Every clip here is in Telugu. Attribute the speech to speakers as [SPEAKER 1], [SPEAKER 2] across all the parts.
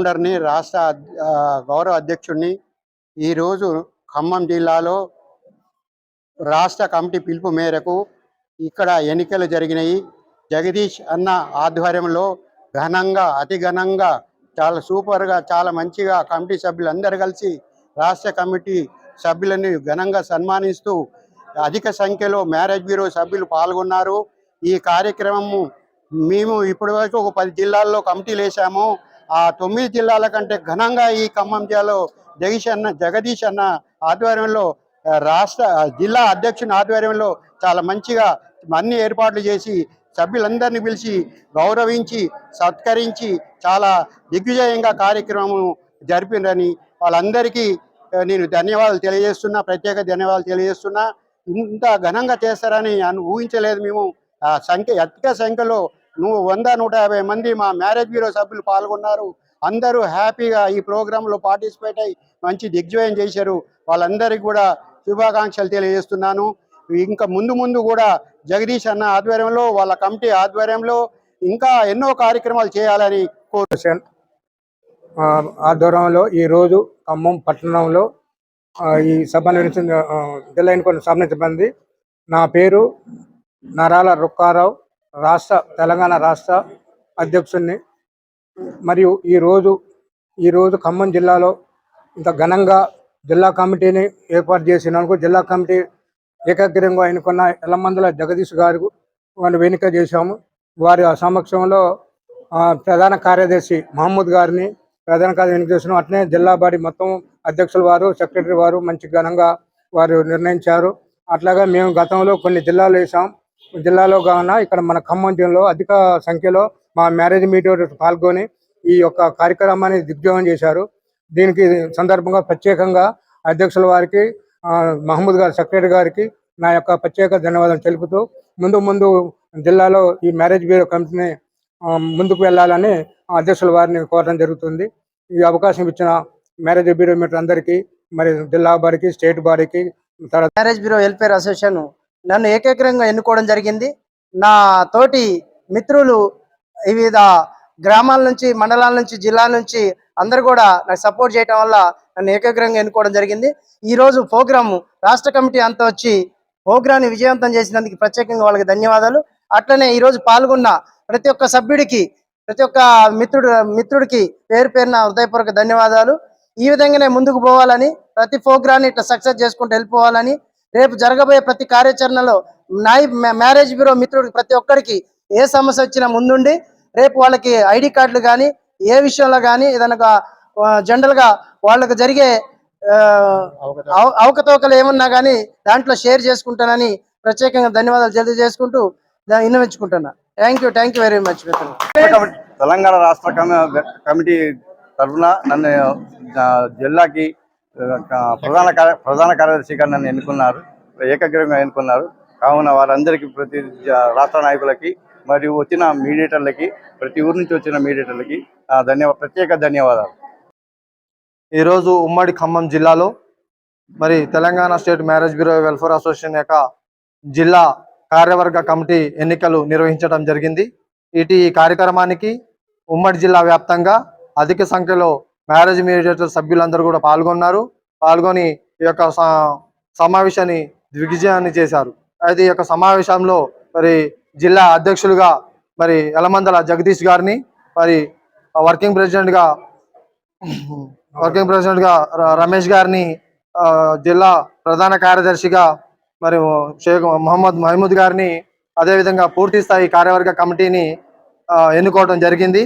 [SPEAKER 1] ఫౌండర్ని రాష్ట్ర గౌరవ అధ్యక్షుడిని ఈరోజు ఖమ్మం జిల్లాలో రాష్ట్ర కమిటీ పిలుపు మేరకు ఇక్కడ ఎన్నికలు జరిగినాయి. జగదీష్ అన్న ఆధ్వర్యంలో ఘనంగా అతి ఘనంగా చాలా సూపర్గా చాలా మంచిగా కమిటీ సభ్యులు కలిసి రాష్ట్ర కమిటీ సభ్యులని ఘనంగా సన్మానిస్తూ అధిక సంఖ్యలో మ్యారేజ్ బ్యూరో సభ్యులు పాల్గొన్నారు. ఈ కార్యక్రమము మేము ఇప్పటివరకు ఒక పది జిల్లాల్లో కమిటీలు వేసాము. ఆ తొమ్మిది జిల్లాల కంటే ఘనంగా ఈ ఖమ్మం జిల్లాలో జగదీష్ అన్న జగదీష్ అన్న ఆధ్వర్యంలో రాష్ట్ర జిల్లా అధ్యక్షుని ఆధ్వర్యంలో చాలా మంచిగా అన్ని ఏర్పాట్లు చేసి సభ్యులందరినీ పిలిచి గౌరవించి సత్కరించి చాలా దిగ్విజయంగా కార్యక్రమం జరిపిందని వాళ్ళందరికీ నేను ధన్యవాదాలు తెలియజేస్తున్నా ప్రత్యేక ధన్యవాదాలు తెలియజేస్తున్నా. ఇంత ఘనంగా చేస్తారని ఊహించలేదు మేము. ఆ సంఖ్య అధిక సంఖ్యలో నువ్వు వంద నూట యాభై మంది మా మ్యారేజ్ బ్యూరో సభ్యులు పాల్గొన్నారు. అందరూ హ్యాపీగా ఈ ప్రోగ్రాంలో పార్టిసిపేట్ అయ్యి మంచి దిగ్జయం చేశారు. వాళ్ళందరికీ కూడా శుభాకాంక్షలు తెలియజేస్తున్నాను. ఇంకా ముందు ముందు కూడా జగదీష్ అన్న ఆధ్వర్యంలో వాళ్ళ కమిటీ ఆధ్వర్యంలో ఇంకా ఎన్నో కార్యక్రమాలు చేయాలని
[SPEAKER 2] కోరుషన్ ఆ, ఆధ్వర్యంలో ఈరోజు ఖమ్మం పట్టణంలో ఈ సభ నిర్వహించిన జిల్లా ఎన్నికల సభ నా పేరు నరాల రుక్కారావు. రాష్ట్ర తెలంగాణ రాష్ట్ర అధ్యక్షుడిని మరియు ఈరోజు ఈరోజు ఖమ్మం జిల్లాలో ఇంత ఘనంగా జిల్లా కమిటీని ఏర్పాటు చేసినందుకు జిల్లా కమిటీ ఏకాగ్రంగా ఎన్నుకున్న ఎల్లమందుల జగదీష్ గారు వారిని వెనుక చేశాము. వారి సమక్షంలో ఆ, ప్రధాన కార్యదర్శి మహమ్మద్ గారిని ప్రధాన కార్యదర్శి ఎన్నిక చేసిన. అట్లనే జిల్లా బాడీ మొత్తం అధ్యక్షుల వారు సెక్రటరీ వారు మంచి ఘనంగా వారు నిర్ణయించారు. అట్లాగే మేము గతంలో కొన్ని జిల్లాలు వేసాం జిల్లాలో కావున ఇక్కడ మన ఖమ్మం జిల్లాలో అధిక సంఖ్యలో మా మ్యారేజ్ మీటర్ పాల్గొని ఈ యొక్క కార్యక్రమాన్ని దిగ్విజయం చేశారు. దీనికి సందర్భంగా ప్రత్యేకంగా అధ్యక్షుల వారికి ఆ, మహమ్మద్ గారి సెక్రటరీ గారికి నా యొక్క ప్రత్యేక ధన్యవాదాలు తెలుపుతూ ముందు ముందు జిల్లాలో ఈ మ్యారేజ్ బ్యూరో కమిటీని ముందుకు వెళ్ళాలని అధ్యక్షుల వారిని కోరడం జరుగుతుంది. ఈ అవకాశం ఇచ్చిన మ్యారేజ్ బ్యూరో మీటర్ అందరికీ మరి జిల్లా బాడీకి స్టేట్ బాడీకి
[SPEAKER 3] మ్యారేజ్ బ్యూరో వెల్ఫేర్ అసోసియేషన్ నన్ను ఏకైకంగా ఎన్నుకోవడం జరిగింది. నా తోటి మిత్రులు వివిధ గ్రామాల నుంచి మండలాల నుంచి జిల్లాల నుంచి అందరు కూడా నాకు సపోర్ట్ చేయడం వల్ల నన్ను ఏకగ్రంగా ఎన్నుకోవడం జరిగింది. ఈరోజు ప్రోగ్రాము రాష్ట్ర కమిటీ అంతా వచ్చి ప్రోగ్రాన్ని విజయవంతం చేసినందుకు ప్రత్యేకంగా వాళ్ళకి ధన్యవాదాలు. అట్లనే ఈ రోజు పాల్గొన్న ప్రతి ఒక్క సభ్యుడికి ప్రతి ఒక్క మిత్రుడు మిత్రుడికి పేరు పేరున హృదయపూర్వక ధన్యవాదాలు. ఈ విధంగానే ముందుకు పోవాలని ప్రతి ప్రోగ్రాన్ని ఇట్లా సక్సెస్ చేసుకుంటూ వెళ్ళిపోవాలని రేపు జరగబోయే ప్రతి కార్యాచరణలో నాయి మ్యా- మ్యారేజ్ బ్యూరో మిత్రుడికి ప్రతి ఒక్కరికి ఏ సమస్య వచ్చినా ముందుండి రేపు వాళ్ళకి ఐడి కార్డులు కానీ ఏ విషయంలో కానీ ఏదైనా జనరల్గా వాళ్ళకు జనరల్గా జరిగే అవకతవకలు ఏమన్నా కానీ దాంట్లో షేర్ చేసుకుంటానని ప్రత్యేకంగా ధన్యవాదాలు తెలియజేసుకుంటూ విన్నవించుకుంటున్నా. Thank you thank you very much
[SPEAKER 4] Telangana రాష్ట్ర కమి- కమిటీ తరఫున నన్ను జిల్లాకి ప్రధాన ప్రధాన కార్యదర్శిగా నన్ను ఎన్నుకున్నారు. ఏకగ్రీవంగా ఎన్నుకున్నారు. కావున వారందరికీ ప్రతి జ- రాష్ట్ర నాయకులకి మరియు వచ్చిన మీడియేటర్లకి ప్రతి ఊరు నుంచి వచ్చిన మీడియేటర్లకి ధన్యవాద ప్రత్యేక ధన్యవాదాలు.
[SPEAKER 5] ఈరోజు ఉమ్మడి ఖమ్మం జిల్లాలో మరి Telangana state marriage bureau welfare association యొక్క జిల్లా కార్యవర్గ కమిటీ ఎన్నికలు నిర్వహించడం జరిగింది. ఇటు ఈ కార్యక్రమానికి ఉమ్మడి జిల్లా వ్యాప్తంగా అధిక సంఖ్యలో మ్యారేజ్ మీడియేటర్ సభ్యులందరూ కూడా పాల్గొన్నారు. పాల్గొని ఈ యొక్క స- సమావేశాన్ని దిగ్విజయాన్ని చేశారు. అయితే ఈ యొక్క సమావేశంలో మరి జిల్లా అధ్యక్షులుగా మరి ఎలమందల జగదీష్ గారిని మరి వర్కింగ్ ప్రెసిడెంట్గా వర్కింగ్ ప్రెసిడెంట్గా రమేష్ గారిని జిల్లా ప్రధాన కార్యదర్శిగా మరి షేక్ మొహమ్మద్ మహమూద్ గారిని అదేవిధంగా పూర్తి స్థాయి కార్యవర్గ కమిటీని ఎన్నుకోవడం జరిగింది.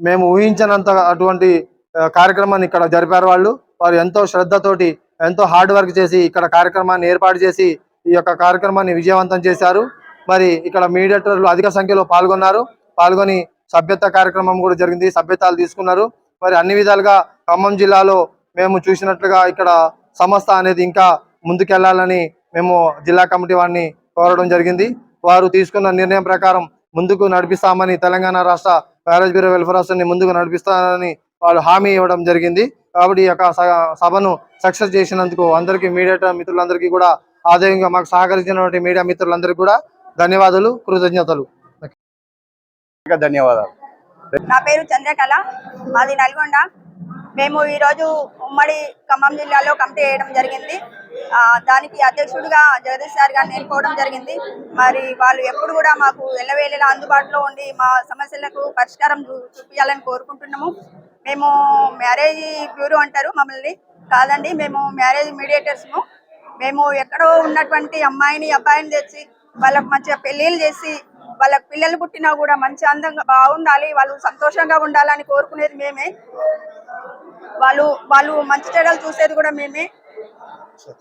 [SPEAKER 5] మేము ఊహించినంత అటువంటి కార్యక్రమాన్ని ఇక్కడ జరిపారు వాళ్ళు. వారు ఎంతో శ్రద్ధతోటి ఎంతో హార్డ్ వర్క్ చేసి ఇక్కడ కార్యక్రమాన్ని ఏర్పాటు చేసి ఈ యొక్క కార్యక్రమాన్ని విజయవంతం చేశారు. మరి ఇక్కడ మీడియేటర్లు అధిక సంఖ్యలో పాల్గొన్నారు. పాల్గొని సభ్యత కార్యక్రమం కూడా జరిగింది. సభ్యతాలు తీసుకున్నారు. మరి అన్ని విధాలుగా ఖమ్మం జిల్లాలో మేము చూసినట్లుగా ఇక్కడ సంస్థ అనేది ఇంకా ముందుకెళ్ళాలని మేము జిల్లా కమిటీ వారిని కోరడం జరిగింది. వారు తీసుకున్న నిర్ణయం ప్రకారం ముందుకు నడిపిస్తామని తెలంగాణ రాష్ట్ర మ్యారేజ్ బ్యూరో వెల్ఫేర్ అసోసియేషన్ ముందుకు నడిపిస్తానని వాళ్ళు హామీ ఇవ్వడం జరిగింది. కాబట్టి ఈ యొక్క సభను సక్సెస్ చేసినందుకు అందరికీ మీడియా మిత్రులందరికీ కూడా ఆదాయంగా మాకు సహకరించినటువంటి మీడియా మిత్రులందరికీ కూడా ధన్యవాదాలు కృతజ్ఞతలు.
[SPEAKER 4] ధన్యవాదాలు.
[SPEAKER 6] నా పేరు చంద్రకళ మాది నల్గొండ. మేము ఈరోజు ఉమ్మడి ఖమ్మం జిల్లాలో కమిటీ వేయడం జరిగింది. దానికి అధ్యక్షుడిగా జగదీష్ సార్ గారిని ఎన్నుకోవడం జరిగింది. మరి వాళ్ళు ఎప్పుడు కూడా మాకు ఎల్లవేళలా అందుబాటులో ఉండి మా సమస్యలకు పరిష్కారం చూపించాలని కోరుకుంటున్నాము. మేము మ్యారేజ్ బ్యూరో అంటారు మమ్మల్ని. కాదండి మేము మ్యారేజ్ మీడియేటర్స్ము మేము ఎక్కడో ఉన్నటువంటి అమ్మాయిని అబ్బాయిని తెచ్చి వాళ్ళకు మంచిగా పెళ్ళిళ్ళు చేసి వాళ్ళకి పిల్లలు పుట్టినా కూడా మంచి అందంగా బాగుండాలి వాళ్ళు సంతోషంగా ఉండాలని కోరుకునేది మేమే. వాళ్ళు వాళ్ళు మంచి చెడలు చూసేది కూడా మేమే.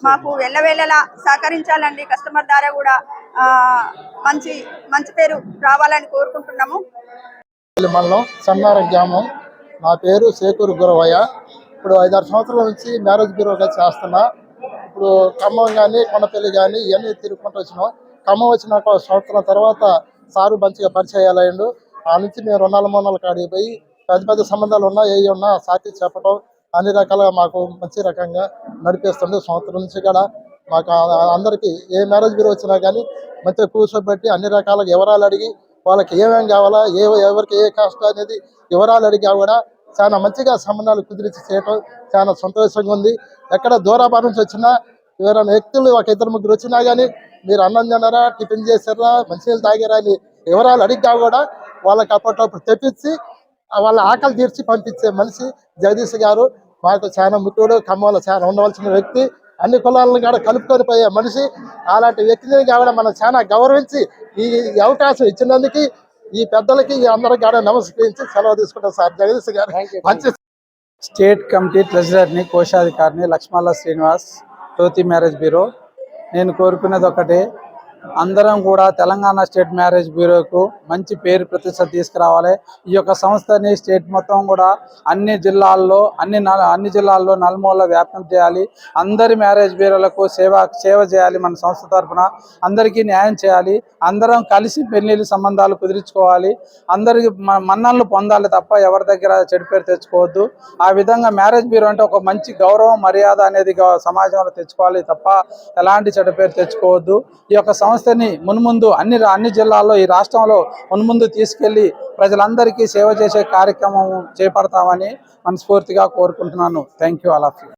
[SPEAKER 6] మాకు వెళ్ళవేళలా సహకరించాలండి. కస్టమర్ ద్వారా కూడా మంచి మంచి పేరు రావాలని కోరుకుంటున్నాము.
[SPEAKER 7] మండలం సన్నార గ్రామం. నా పేరు సేకూరు గురవయ్య. ఇప్పుడు ఐదారు సంవత్సరాల నుంచి మ్యారేజ్ బ్యూరోగా చేస్తున్నా. ఇప్పుడు ఖమ్మం కానీ కొండపల్లి కానీ ఇవన్నీ తిరుగుకుంటూ వచ్చినాం. ఖమ్మం వచ్చినాక సంవత్సరం తర్వాత సారు మంచిగా పరిచయాలు అయ్యిండు ఆ నుంచి మేము రుణాల మొన్నాల కాడికి పోయి పెద్ద పెద్ద సంబంధాలు ఉన్నా ఏ ఉన్నా సాటి చెప్పడం అన్ని రకాలుగా మాకు మంచి రకంగా నడిపిస్తుంది సంవత్సరం నుంచి కూడా మాకు అందరికీ ఏ మ్యారేజ్ బ్యూరో వచ్చినా కానీ మంచిగా కూర్చోబెట్టి అన్ని రకాల వివరాలు అడిగి వాళ్ళకి ఏమేమి కావాలా ఏ ఎవరికి ఏ కష్టం అనేది వివరాలు అడిగా కూడా చాలా మంచిగా సంబంధాలు కుదిరించి చేయటం చాలా సంతోషంగా ఉంది. ఎక్కడ దూరాభారం నుంచి వచ్చినా ఎవరైనా వ్యక్తులు ఒక ఇద్దరు ముగ్గురు వచ్చినా కానీ మీరు అన్నం తిన్నారా టిఫిన్ చేశారా మంచినీళ్ళు తాగారా అని వివరాలు అడిగా కూడా వాళ్ళకి అప్పట్లో తెప్పించి వాళ్ళ ఆకలి తీర్చి పంపించే మనిషి జగదీష్ గారు మాకు చాలా ముఖ్యుడు ఖమ్మంలో చాలా ఉండవలసిన వ్యక్తి. అన్ని కులాలను కూడా కలుపుకొని పోయే మనిషి. అలాంటి వ్యక్తిని కూడా మనం చాలా గౌరవించి ఈ అవకాశం ఇచ్చినందుకు ఈ పెద్దలకి ఈ అందరికి కూడా నమస్కరించి సెలవు తీసుకుంటాం సార్. జగదీష్ గారు మంచి
[SPEAKER 8] స్టేట్ కమిటీ ట్రెజరర్ని కోశాధికారిని లక్ష్మాల శ్రీనివాస్ జ్యోతి మ్యారేజ్ బ్యూరో నేను కోరుకునేది ఒకటే అందరం కూడా తెలంగాణ స్టేట్ మ్యారేజ్ బ్యూరోకు మంచి పేరు ప్రతిష్ట తీసుకురావాలి. ఈ యొక్క సంస్థని స్టేట్ మొత్తం కూడా అన్ని జిల్లాల్లో అన్ని అన్ని జిల్లాల్లో నలుమూల వ్యాప్తం చేయాలి. అందరి మ్యారేజ్ బ్యూరోలకు సేవ సేవ చేయాలి మన సంస్థ తరఫున. అందరికీ న్యాయం చేయాలి. అందరం కలిసి పెళ్ళిళ్ళు సంబంధాలు కుదుర్చుకోవాలి. అందరికి మన్నలను పొందాలి తప్ప ఎవరి దగ్గర చెడు పేరు తెచ్చుకోవద్దు. ఆ విధంగా మ్యారేజ్ బ్యూరో అంటే ఒక మంచి గౌరవం మర్యాద అనేది సమాజంలో తెచ్చుకోవాలి తప్ప ఎలాంటి చెడు పేరు తెచ్చుకోవద్దు. ఈ యొక్క సంస్థని మున్ముందు అన్ని రా- అన్ని జిల్లాల్లో ఈ రాష్ట్రంలో మున్ముందు తీసుకెళ్ళి ప్రజలందరికీ సేవ చేసే కార్యక్రమం చేపడతామని మనస్ఫూర్తిగా కోరుకుంటున్నాను. Thank you all of you